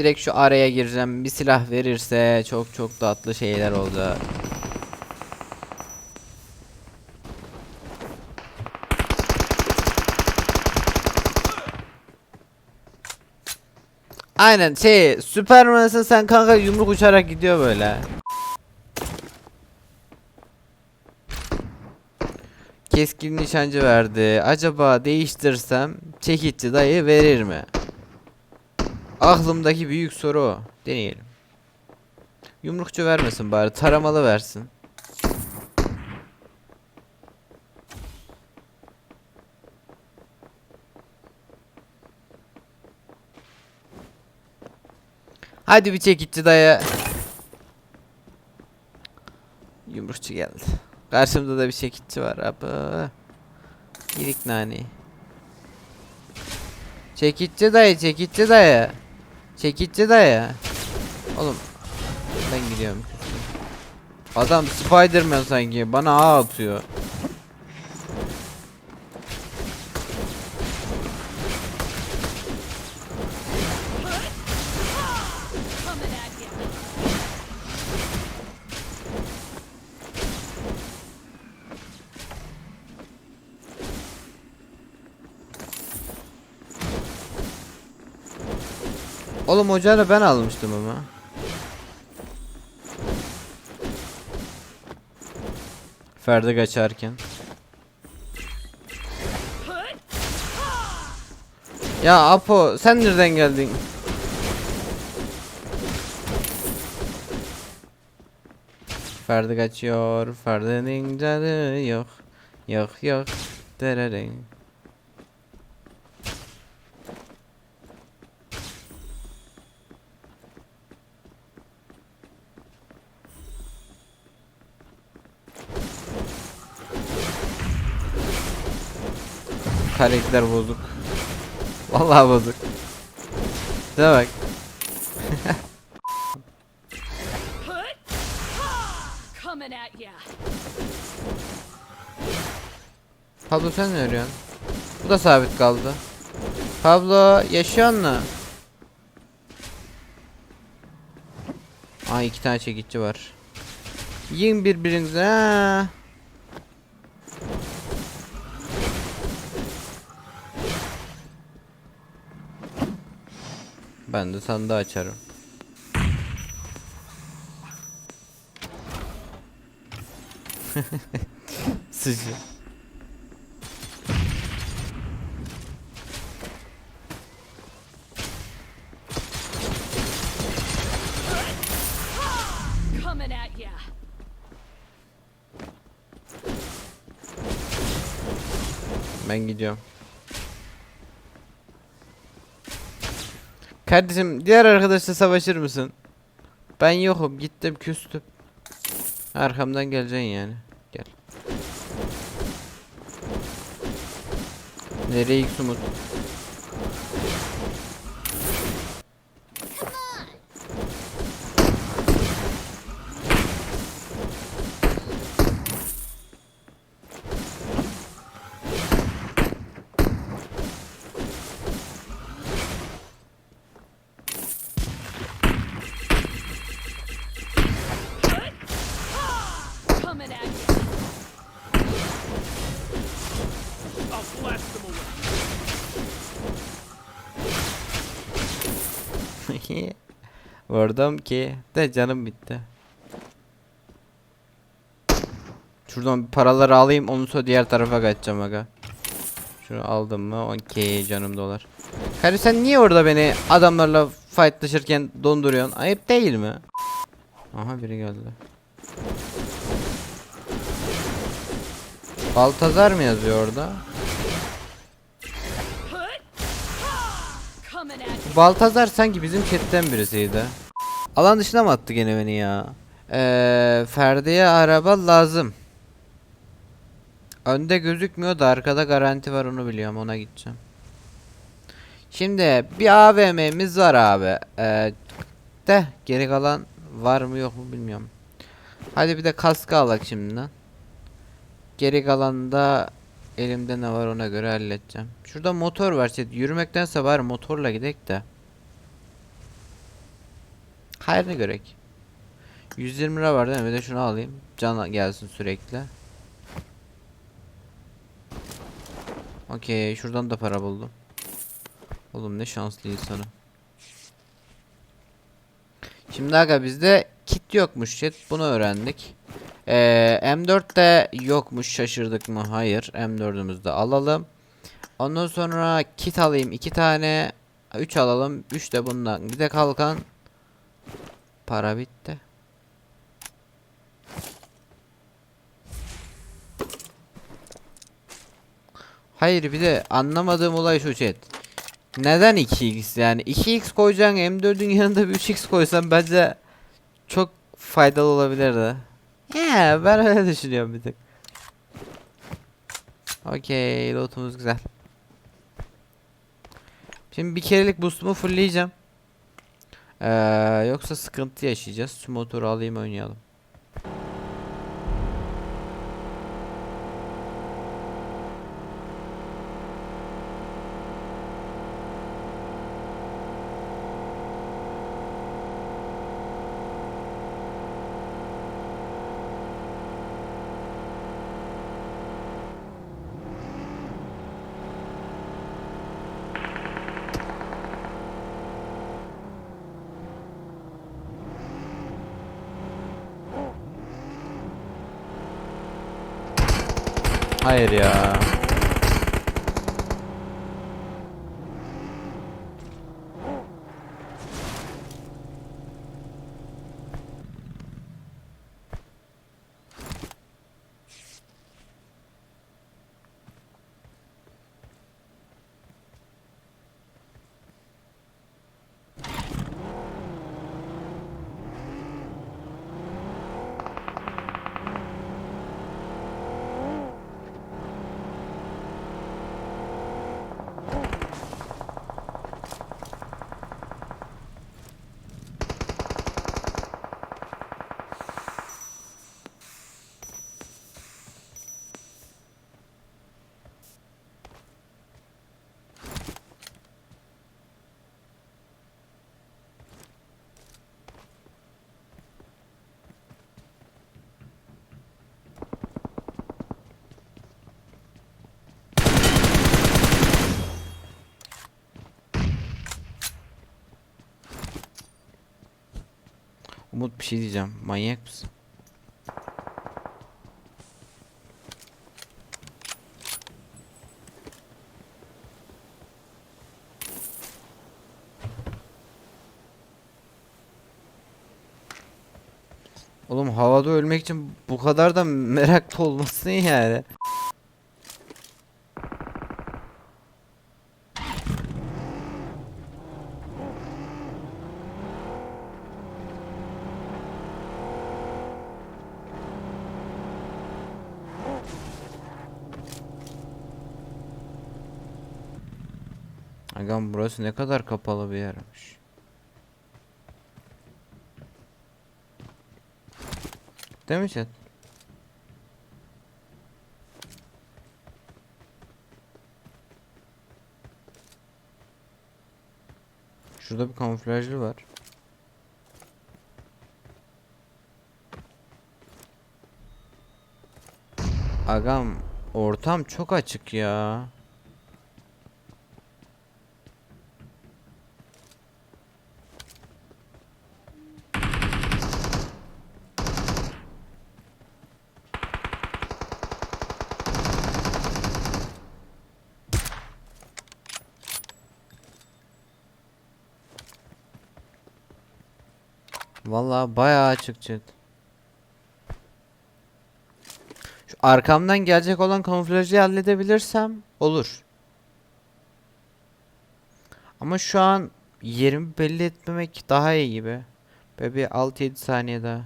Direkt şu araya gireceğim. Bir silah verirse çok çok tatlı şeyler olacak. Aynen şey Süperman'sın sen kanka yumruk uçarak gidiyor böyle. Keskin nişancı verdi. Acaba değiştirsem çekici dayı verir mi? Aklımdaki büyük soru o. Deneyelim. Yumrukçu vermesin bari taramalı versin. Hadi bir çekici dayı. Yumrukçu geldi. Karşımda da bir çekici var abi. Gidik nani. Çekici dayı, çekici dayı. Çekici dayı. Oğlum ben gidiyorum. Adam Spiderman sanki bana ağ atıyor. Oğlum ocağını ben almıştım ama. Ferdi kaçarken. Ya Apo sen nereden geldin? Ferdi kaçıyor. Ferdi'nin canı yok. Yok yok. Dereren. Karakter bozuk. Vallahi bozuk. Şuna bak. Pablo sen ne arıyorsun? Bu da sabit kaldı. Pablo yaşıyor mu? Aa iki tane çekici var. Yiyin birbirinize. ha. Ben de sandığı açarım. You. Ben gidiyorum. Kardeşim diğer arkadaşla savaşır mısın? Ben yokum gittim küstüm. Arkamdan geleceksin yani. Gel. Nereye ilk Vurdum ki de canım bitti. Şuradan paraları alayım ondan sonra diğer tarafa kaçacağım aga. Şunu aldım mı? Okey canım dolar. Karı sen niye orada beni adamlarla fightlaşırken donduruyorsun? Ayıp değil mi? Aha biri geldi. Baltazar mı yazıyor orada? Baltazar sanki bizim chatten birisiydi. Alan dışına mı attı gene beni ya? Eee Ferdi'ye araba lazım. Önde gözükmüyor da arkada garanti var onu biliyorum ona gideceğim. Şimdi bir AVM'miz var abi. Eee de geri kalan var mı yok mu bilmiyorum. Hadi bir de kaskı alak şimdiden. Geri kalanında elimde ne var ona göre halledeceğim. Şurada motor var. Şey, yürümektense bari motorla gidek de. Hayrını görek. 120 lira var değil mi? Bir de şunu alayım. Can gelsin sürekli. Okey, şuradan da para buldum. Oğlum ne şanslı insanım. Şimdi aga bizde kit yokmuş chat. Bunu öğrendik. Ee, M4'te yokmuş şaşırdık mı? Hayır. M4'ümüzü de alalım. Ondan sonra kit alayım. iki tane. 3 alalım. 3 de bundan. Bir de kalkan. Para bitti. Hayır bir de anlamadığım olay şu chat. Neden 2x yani 2x koyacaksın M4'ün yanında bir 3x koysan bence çok faydalı olabilirdi. He ben öyle düşünüyorum bir tık. Okey lootumuz güzel. Şimdi bir kerelik boost'umu fullleyeceğim. Ee, yoksa sıkıntı yaşayacağız. Şu motoru alayım oynayalım. Hayır ya. Umut bir şey diyeceğim. Manyak mısın? Oğlum havada ölmek için bu kadar da meraklı olmasın yani. Agam burası ne kadar kapalı bir yermiş. Değil mi chat? Şurada bir kamuflajlı var. Agam ortam çok açık ya. Vallahi bayağı açık chat. Şu arkamdan gelecek olan kamuflajı halledebilirsem olur. Ama şu an yerimi belli etmemek daha iyi gibi. Böyle bir 6-7 saniye daha.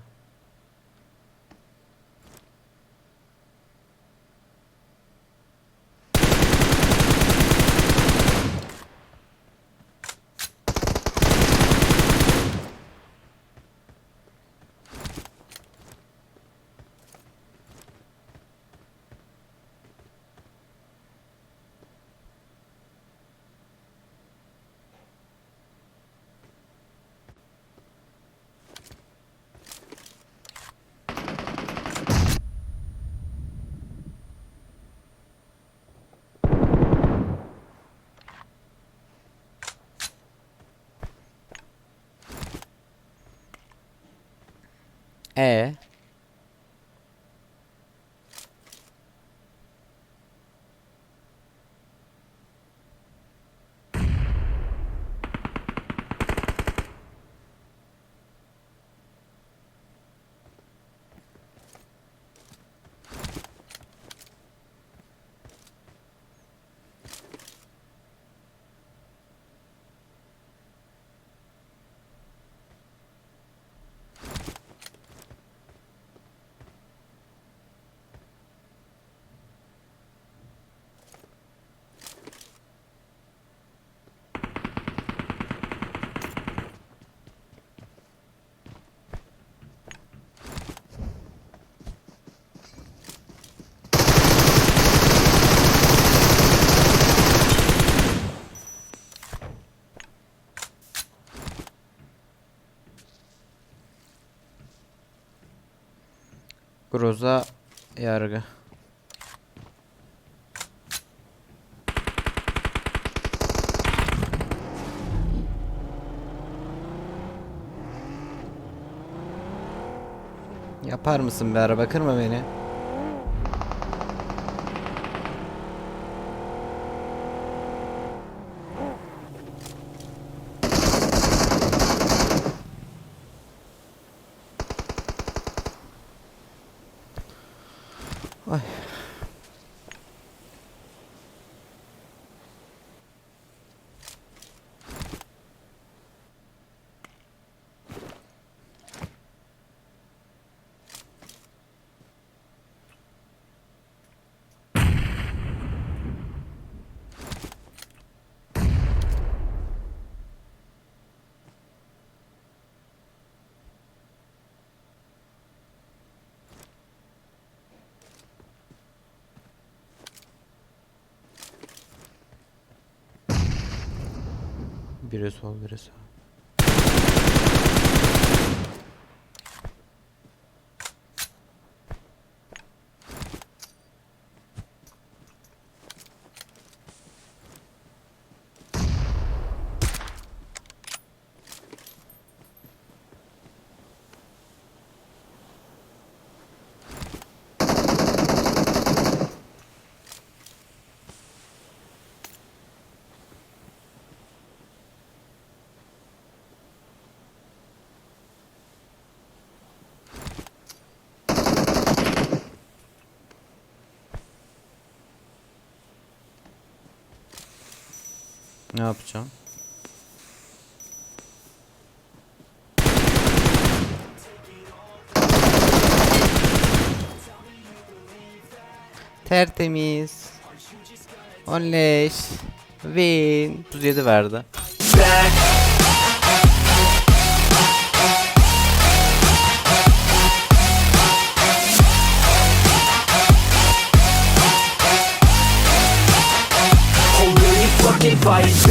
E Groza yargı. Yapar mısın be araba kırma beni. Biri sol biri sağ. Ne yapacağım? Tertemiz. Onleş. Win. 37 verdi. fight